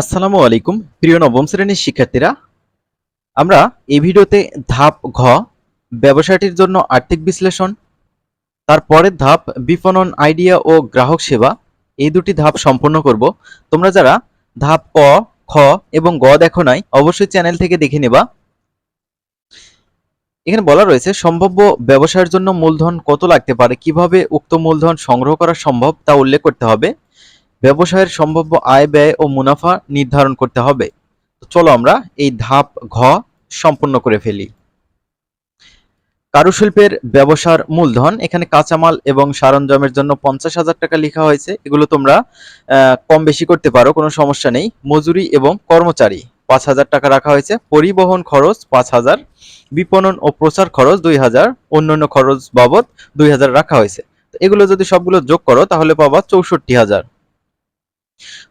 আসসালামু আলাইকুম, প্রিয় নবম শ্রেণির শিক্ষার্থীরা। আমরা এই ভিডিওতে ধাপ ঘ ব্যবসাটির জন্য আর্থিক বিশ্লেষণ তারপরের ধাপ বিপণন আইডিয়া ও গ্রাহক সেবা, এই দুটি ধাপ সম্পন্ন করব। তোমরা যারা ধাপ ক খ এবং গ দেখো নাই, অবশ্যই চ্যানেল থেকে দেখে নেবা। এখানে বলা রয়েছে, সম্ভাব্য ব্যবসার জন্য মূলধন কত লাগতে পারে, কীভাবে উক্ত মূলধন সংগ্রহ করা সম্ভব তা উল্লেখ করতে হবে। ব্যবসায়ের সম্ভাব্য আয় ব্যয় ও মুনাফা নির্ধারণ করতে হবে। তো চলো আমরা এই ধাপ ঘ সম্পন্ন করে ফেলি। কারুশিল্পের ব্যবসার মূলধন, এখানে কাঁচামাল এবং সরঞ্জামের জন্য পঞ্চাশ হাজার টাকা লেখা হয়েছে। এগুলো তোমরা কম বেশি করতে পারো, কোনো সমস্যা নেই। মজুরি এবং কর্মচারী, পাঁচ হাজার টাকা রাখা হয়েছে। পরিবহন খরচ, পাঁচ হাজার। বিপণন ও প্রচার খরচ, দুই হাজার। অন্যান্য খরচ বাবদ দুই হাজার রাখা হয়েছে। এগুলো যদি সবগুলো যোগ করো, তাহলে পাবা চৌষট্টি হাজার।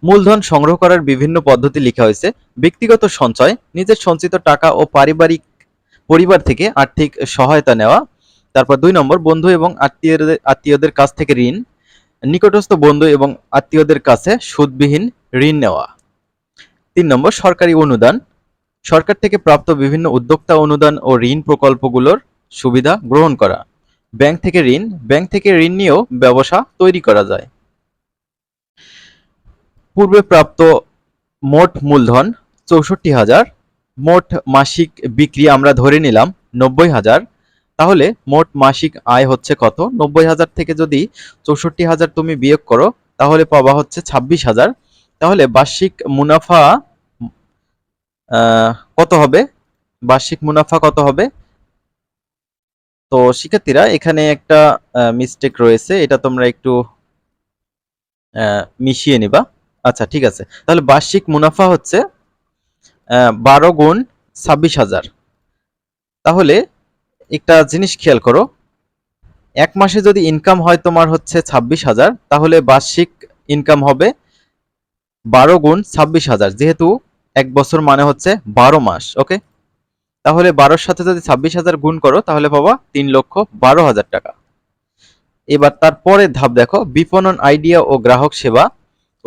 মূলধন সংগ্রহ করার বিভিন্ন পদ্ধতি লেখা হয়েছে। ব্যক্তিগত সঞ্চয়, নিজের সঞ্চিত টাকা ও পারিবারিক পরিবার থেকে আর্থিক সহায়তা নেওয়া। তারপর দুই নম্বর, বন্ধু এবং আত্মীয়দের আত্মীয়দের কাছ থেকে ঋণ। নিকটস্থ বন্ধু এবং আত্মীয়দের কাছে সুদবিহীন ঋণ নেওয়া। তিন নম্বর, সরকারি অনুদান। সরকার থেকে প্রাপ্ত বিভিন্ন উদ্যোক্তা অনুদান ও ঋণ প্রকল্পগুলোর সুবিধা গ্রহণ করা। ব্যাংক থেকে ঋণ। ব্যাংক থেকে ঋণ নিয়েও ব্যবসা তৈরি করা যায়। পূর্বে প্রাপ্ত মোট মূলধন চৌষট্টি হাজার, মোট মাসিক বিক্রি আমরা ধরে নিলাম নব্বই হাজার। তাহলে মোট মাসিক আয় হচ্ছে কত? নব্বই হাজার থেকে যদি চৌষট্টি হাজার তুমি বিয়োগ করো, তাহলে পাওয়া হচ্ছে ছাব্বিশ হাজার। তাহলে বার্ষিক মুনাফা কত হবে? বার্ষিক মুনাফা কত হবে? তো শিক্ষার্থীরা, এখানে একটা মিস্টেক রয়েছে। এটা তোমরা একটু মিশিয়ে নিবা। আচ্ছা ঠিক আছে। তাহলে বার্ষিক মুনাফা হচ্ছে বারো গুণ ছাব্বিশ হাজার। তাহলে একটা জিনিস খেয়াল করো, এক মাসে যদি ইনকাম হয় তোমার হচ্ছে ছাব্বিশ হাজার, তাহলে বার্ষিক ইনকাম হবে বারো গুণ ছাব্বিশ হাজার, যেহেতু এক বছর মানে হচ্ছে বারো মাস, ওকে? তাহলে বারোর সাথে যদি ছাব্বিশ হাজার গুণ করো, তাহলে পাবা তিন লক্ষ বারো হাজার টাকা। এবার তারপরে ধাপ দেখো, বিপণন আইডিয়া ও গ্রাহক সেবা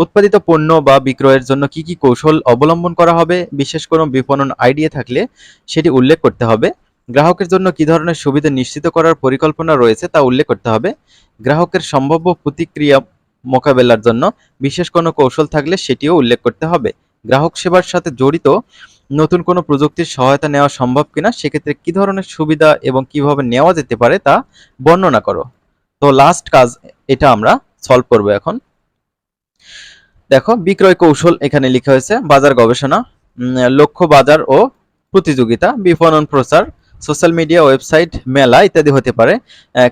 উৎপাদিত পণ্য বা বিক্রয়ের জন্য কি কি কৌশল অবলম্বন করা হবে, বিশেষ কোনো বিপণন আইডিয়া থাকলে সেটি উল্লেখ করতে হবে। গ্রাহকের জন্য কি ধরনের সুবিধা নিশ্চিত করার পরিকল্পনা রয়েছে তা উল্লেখ করতে হবে। গ্রাহকের সম্ভাব্য প্রতিক্রিয়া মোকাবেলার জন্য বিশেষ কোনো কৌশল থাকলে সেটিও উল্লেখ করতে হবে। গ্রাহক সেবার সাথে জড়িত নতুন কোনো প্রযুক্তির সহায়তা নেওয়া সম্ভব কিনা, সেক্ষেত্রে কি ধরনের সুবিধা এবং কীভাবে নেওয়া যেতে পারে তা বর্ণনা করো। তো লাস্ট কাজ, এটা আমরা সলভ করব এখন। দেখো, বিক্রয় কৌশল এখানে লেখা হয়েছে, বাজার গবেষণা লক্ষ্য বাজার ও প্রতিযোগিতা, বিপণন প্রচার, সোশ্যাল মিডিয়া, ওয়েবসাইট, মেলা ইত্যাদি হতে পারে।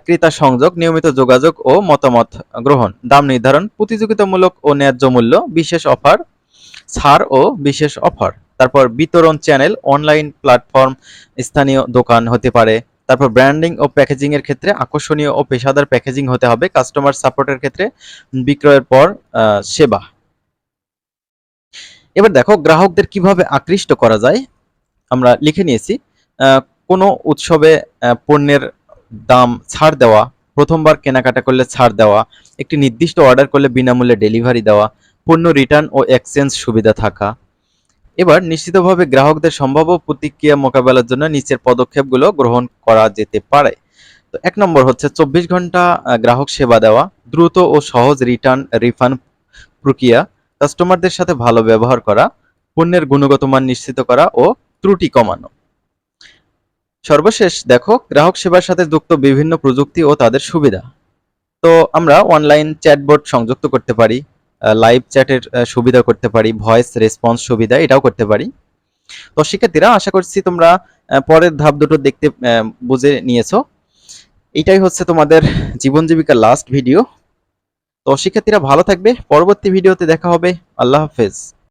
ক্রেতা সংযোগ, নিয়মিত যোগাযোগ ও মতামত গ্রহণ, দাম নির্ধারণ, প্রতিযোগিতামূলক ও ন্যায্য মূল্য, বিশেষ অফার, ছাড় ও বিশেষ অফার। তারপর বিতরণ চ্যানেল, অনলাইন প্ল্যাটফর্ম, স্থানীয় দোকান হতে পারে। তারপর ব্র্যান্ডিং ও প্যাকেজিং এর ক্ষেত্রে আকর্ষণীয় ও পেশাদার প্যাকেজিং হতে হবে, কাস্টমার সাপোর্টের ক্ষেত্রে বিক্রয়ের পর সেবা। এবার দেখো গ্রাহকদের কীভাবে আকৃষ্ট করা যায়, আমরা লিখে নিয়েছি। কোনো উৎসবে পণ্যের দাম ছাড় দেওয়া, প্রথমবার কেনাকাটা করলে ছাড় দেওয়া, একটি নির্দিষ্ট অর্ডার করলে বিনামূল্যে ডেলিভারি দেওয়া, পণ্য রিটার্ন ও এক্সচেঞ্জ সুবিধা থাকা। এবার নিশ্চিতভাবে গ্রাহকদের সম্ভাব্য প্রতিক্রিয়া মোকাবেলার জন্য নিচের পদক্ষেপগুলো গ্রহণ করা যেতে পারে। তো এক নম্বর হচ্ছে চব্বিশ ঘণ্টা গ্রাহক সেবা দেওয়া, দ্রুত ও সহজ রিটার্ন, রিফান্ড প্রক্রিয়া। কাস্টমারদের সাথে ভালো ব্যবহার করা, পণ্যের গুণগত মান নিশ্চিত করা ও ত্রুটি কমানো। সর্বশেষ দেখো, গ্রাহক সেবার সাথে যুক্ত বিভিন্ন প্রযুক্তি ও তাদের সুবিধা। তো আমরা অনলাইন চ্যাটবোর্ড সংযুক্ত করতে পারি লাইভ চ্যাটের সুবিধা করতে পারি, ভয়েস রেসপন্স সুবিধা এটাও করতে পারি। তো শিক্ষার্থীরা, আশা করছি তোমরা পরের ধাপ দুটো দেখতে বুঝে নিয়েছো। এটাই হচ্ছে তোমাদের জীবন জীবিকার লাস্ট ভিডিও তো শিক্ষার্থীরা ভালো থাকবে। পরবর্তী ভিডিওতে দেখা হবে। আল্লাহ হাফেজ।